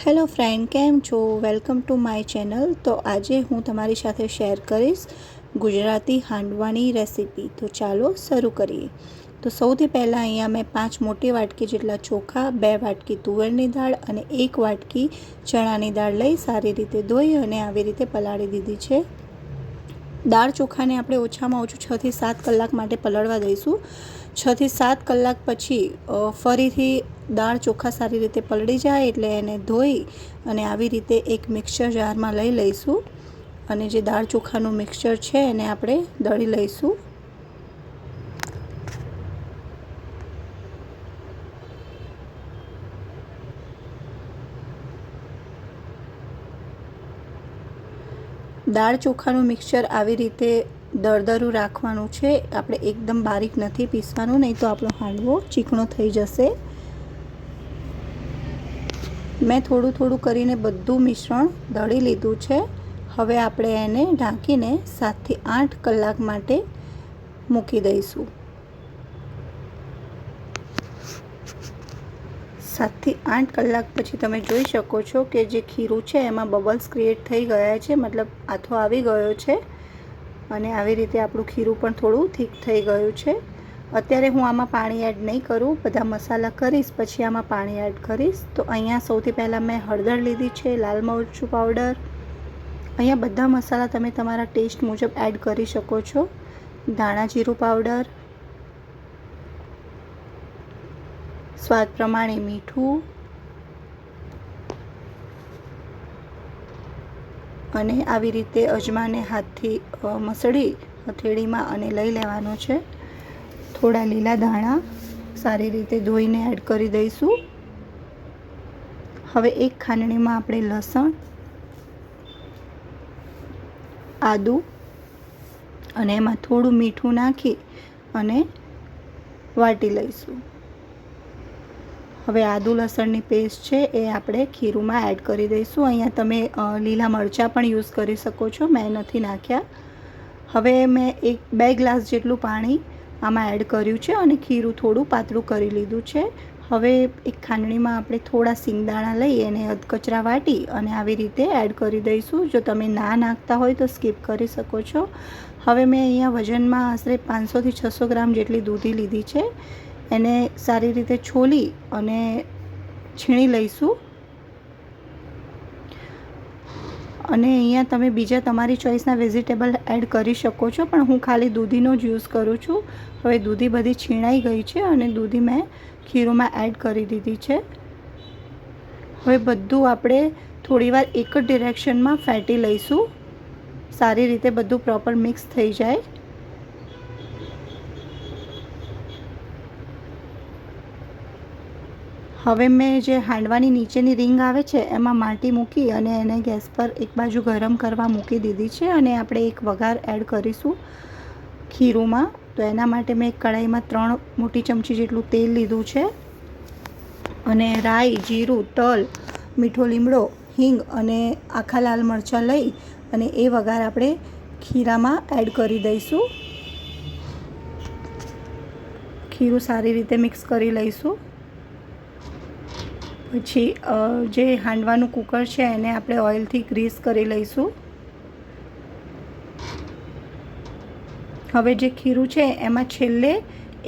Hello friend, કેમ છો? Welcome to my channel. તો આજે હું તમારી સાથે શેર કરીશ ગુજરાતી હાંડવાની રેસીપી. તો ચાલો શરૂ કરીએ. તો સૌથી પહેલાં અહીંયા મેં પાંચ મોટી વાટકી જેટલા ચોખા, બે વાટકી તુવેરની દાળ અને એક વાટકી ચણાની દાળ લઈ સારી રીતે ધોઈ અને આવી રીતે પલાળી દીધી છે. દાળ ચોખાને આપણે ઓછામાં ઓછું છથી સાત કલાક માટે પલળવા દઈશું. છથી સાત કલાક પછી ફરીથી દાળ ચોખા સારી રીતે પલળી જાય એટલે એને ધોઈ અને આવી રીતે એક મિક્સર જારમાં લઈ લઈશું. અને જે દાળ ચોખાનું મિક્સર છે એને આપણે દળી લઈશું. દાળ ચોખાનું મિક્સર આવી રીતે દરદરું રાખવાનું છે. આપણે એકદમ બારીક નથી પીસવાનું, નહીં તો આપણો હાંડવો ચીકણો થઈ જશે. મેં થોડું થોડું કરીને બધું મિશ્રણ દળી લીધું છે. હવે આપણે એને ઢાંકીને સાતથી આઠ કલાક માટે મૂકી દઈશું. સાતથી આઠ કલાક પછી તમે જોઈ શકો છો કે જે ખીરું છે, એમાં બબલ્સ ક્રિએટ થઈ ગયા છે. મતલબ આથો આવી ગયો છે. અને આવી રીતે આપણું ખીરું પણ થોડું થીક થઈ ગયું છે. અત્યારે હું આમાં પાણી એડ નહીં કરું, બધા મસાલા કરીશ, પછી આમાં પાણી એડ કરીશ. તો અહીંયા સૌથી પહેલાં મેં હળદર લીધી છે, લાલ મરચું પાવડર. અહીંયા બધા મસાલા તમે તમારા ટેસ્ટ મુજબ એડ કરી શકો છો. ધાણા જીરું પાવડર. સ્વાદ પ્રમાણે મીઠું. અને આવી રીતે અજમાને હાથથી મસળી હથેળીમાં અને લઈ લેવાનો છે. થોડા લીલા દાણા સારી રીતે ધોઈને એડ કરી દઈશું. હવે એક ખાંડણીમાં આપણે લસણ, આદુ અને એમાં થોડું મીઠું નાખી અને વાટી લઈશું. હવે આદુ લસણની પેસ્ટ છે એ આપણે ખીરુંમાં એડ કરી દઈશું. અહીંયા તમે લીલા મરચાં પણ યુઝ કરી શકો છો, મેં નથી નાખ્યા. હવે મેં એક, બે ગ્લાસ જેટલું પાણી આમાં એડ કર્યું છે અને ખીરું થોડું પાતળું કરી લીધું છે. હવે એક ખાંડણીમાં આપણે થોડા સિંગદાણા લઈ એને અધકચરા વાટી અને આવી રીતે એડ કરી દઈશું. જો તમે ના નાખતા હોય તો સ્કીપ કરી શકો છો. હવે મેં અહીંયા વજનમાં આશરે પાંચસોથી છસો ગ્રામ જેટલી દૂધી લીધી છે. એને સારી રીતે છોલી અને છીણી લઈશું. અને અહીંયા તમે બીજા તમારી ચોઈસના વેજીટેબલ એડ કરી શકો છો, પણ હું ખાલી દૂધીનો જ યુઝ કરું છું. હવે દૂધી બધી છીણાઈ ગઈ છે અને દૂધી મેં ખીરોમાં એડ કરી દીધી છે. હવે બધું આપણે થોડીવાર એક જ ડિરેક્શનમાં ફેટી લઈશું. સારી રીતે બધું પ્રોપર મિક્સ થઈ જાય. હવે મેં જે હાંડવાની નીચેની રિંગ આવે છે, એમાં માટી મૂકી અને એને ગેસ પર એક બાજુ ગરમ કરવા મૂકી દીધી છે અને આપણે એક વઘાર એડ કરીશું ખીરુંમાં. તો એના માટે મેં એક કઢાઈમાં ત્રણ મોટી ચમચી જેટલું તેલ લીધું છે અને રાઈ, જીરું, તલ, મીઠો લીમડો, હિંગ અને આખા લાલ મરચાં લઈ અને એ વઘાર આપણે ખીરામાં એડ કરી દઈશું. ખીરું સારી રીતે મિક્સ કરી લઈશું. પછી જે હાંડવાનું કુકર છે એને આપણે ઓઇલથી ગ્રીસ કરી લઈશું. હવે જે ખીરું છે એમાં છેલ્લે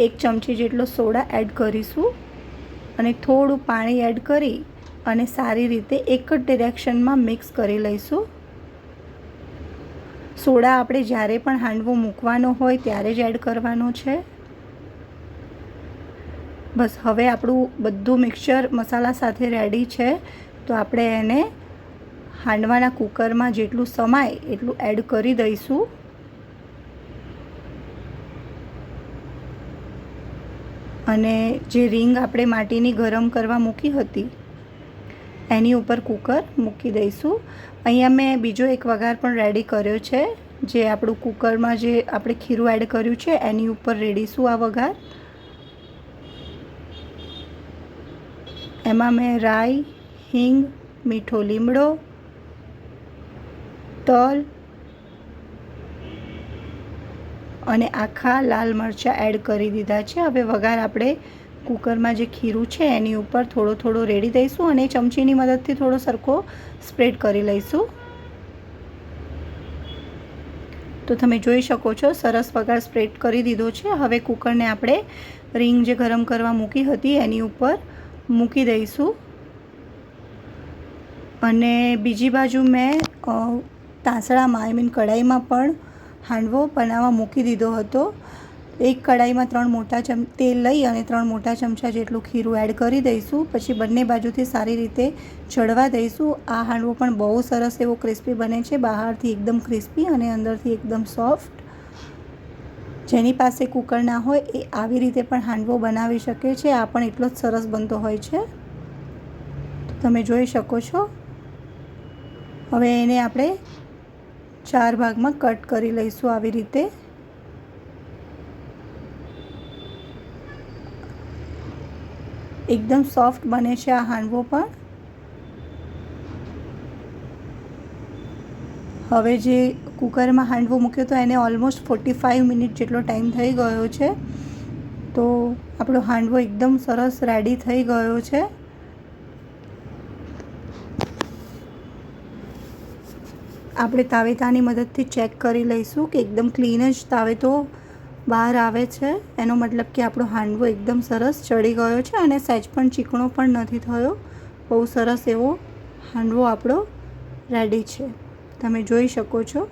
એક ચમચી જેટલો સોડા એડ કરીશું અને થોડું પાણી એડ કરી અને સારી રીતે એક જ ડિરેક્શનમાં મિક્સ કરી લઈશું. સોડા આપણે જ્યારે પણ હાંડવો મૂકવાનો હોય ત્યારે જ એડ કરવાનો છે. બસ, હવે આપણું બધું મિક્સર મસાલા સાથે રેડી છે. તો આપણે એને હાંડવાના કુકરમાં જેટલું સમાય એટલું એડ કરી દઈશું. અને જે રિંગ આપણે માટીની ગરમ કરવા મૂકી હતી, એની ઉપર કુકર મૂકી દઈશું. અહીંયા મેં બીજો એક વઘાર પણ રેડી કર્યો છે, જે આપણું કુકરમાં જે આપણે ખીરું એડ કર્યું છે, એની ઉપર રેડીશું આ વઘાર. એમાં મેં રાઈ, હિંગ, મીઠો લીમડો, તલ અને આખા લાલ મરચાં એડ કરી દીધા છે. હવે વઘાર આપણે કુકરમાં જે ખીરું છે એની ઉપર થોડો થોડો રેડી દઈશું અને ચમચીની મદદથી થોડો સરખો સ્પ્રેડ કરી લઈશું. તો તમે જોઈ શકો છો, સરસ વઘાર સ્પ્રેડ કરી દીધો છે. હવે કુકરને આપણે રિંગ જે ગરમ કરવા મૂકી હતી એની ઉપર મૂકી દઈશું. અને બીજી બાજુ મેં તાસડામાં આઈ મીન કઢાઈમાં પણ હાંડવો બનાવવા મૂકી દીધો હતો. એક કઢાઈમાં ત્રણ મોટા ચમ, તેલ લઈ અને ત્રણ મોટા ચમચા જેટલું ખીરું એડ કરી દઈશું. પછી બંને બાજુથી સારી રીતે ચડવા દઈશું. આ હાંડવો પણ બહુ સરસ એવો ક્રિસ્પી બને છે. બહારથી એકદમ ક્રિસ્પી અને અંદરથી એકદમ સોફ્ટ જેની પાસે કુકર ના હોય એ આવી રીતે પણ હાંડવો બનાવી શકે છે. આ પણ એટલો જ સરસ બનતો હોય છે. તમે જોઈ શકો છો. હવે એને આપણે ચાર ભાગમાં કટ કરી લઈશું આવી રીતે. એકદમ સોફ્ટ બને છે આ હાંડવો પણ. હવે જે કુકરમાં હાંડવો મૂક્યો તો એને ઓલમોસ્ટ ફોર્ટી ફાઇવ મિનિટ જેટલો ટાઈમ થઈ ગયો છે. તો આપણો હાંડવો એકદમ સરસ રેડી થઈ ગયો છે. આપણે તાવેતાની મદદથી ચેક કરી લઈશું કે એકદમ ક્લીન જ તાવેતો બહાર આવે છે. એનો મતલબ કે આપણો હાંડવો એકદમ સરસ ચડી ગયો છે અને સહેજ પણ ચીકણો પણ નથી થયો. બહુ સરસ એવો હાંડવો આપણો રેડી છે. તમે જોઈ શકો છો.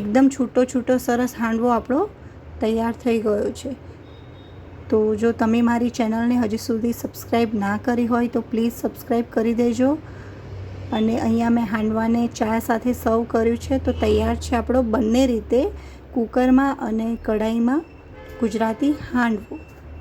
એકદમ છૂટો છૂટો સરસ હાંડવો આપણો તૈયાર થઈ ગયો છે. તો જો તમે મારી ચેનલને હજી સુધી સબસ્ક્રાઈબ ના કરી હોય તો પ્લીઝ સબસ્ક્રાઈબ કરી દેજો. અને અહીંયા મેં હાંડવાને ચા સાથે સર્વ કર્યું છે. તો તૈયાર છે આપણો બંને રીતે કુકરમાં અને કઢાઈમાં ગુજરાતી હાંડવો.